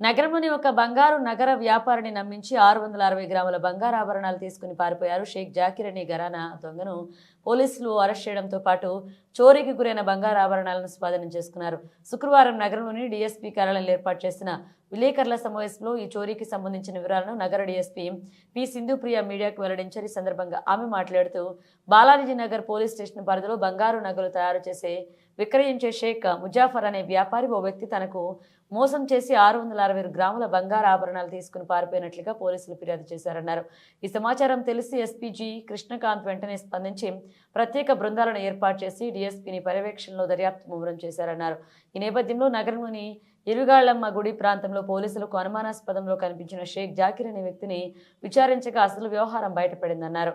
నగరంలోని ఒక బంగారు నగర వ్యాపారిని నమ్మించి ఆరు వందల అరవై గ్రాముల బంగారు ఆభరణాలు తీసుకుని పారిపోయారు షేక్ జాకిర్ అనే ఘరానా దొంగను పోలీసులు అరెస్ట్ చేయడంతో పాటు చోరీకి గురైన బంగారు ఆభరణాలను స్వాధీనం చేసుకున్నారు. శుక్రవారం నగరంలోని డీఎస్పీ కార్యాలయంలో ఏర్పాటు చేసిన విలేకరుల సమావేశంలో ఈ చోరీకి సంబంధించిన వివరాలను నగర డీఎస్పీ పి సింధుప్రియ మీడియాకు వెల్లడించారు. ఈ సందర్భంగా ఆమె మాట్లాడుతూ బాలాజీ నగర్ పోలీస్ స్టేషన్ పరిధిలో బంగారు నగలు తయారు చేసే విక్రయించే షేక్ ముజాఫర్ అనే వ్యాపారి ఓ వ్యక్తి తనకు మోసం చేసి ఆరు వందల అరవై గ్రాముల బంగారు ఆభరణాలు తీసుకుని పారిపోయినట్లుగా పోలీసులు ఫిర్యాదు చేశారన్నారు. ఈ సమాచారం తెలిసి ఎస్పీజీ కృష్ణకాంత్ వెంటనే స్పందించి ప్రత్యేక బృందాలను ఏర్పాటు చేసి డీఎస్పీని పర్యవేక్షణలో దర్యాప్తు ముమ్మరం చేశారన్నారు. ఈ నేపథ్యంలో నగరంలోని ఇరుగాళ్ళమ్మ గుడి ప్రాంతంలో పోలీసులకు అనుమానాస్పదంలో కనిపించిన షేక్ జాకిర్ అనే వ్యక్తిని విచారించగా అసలు వ్యవహారం బయటపడిందన్నారు.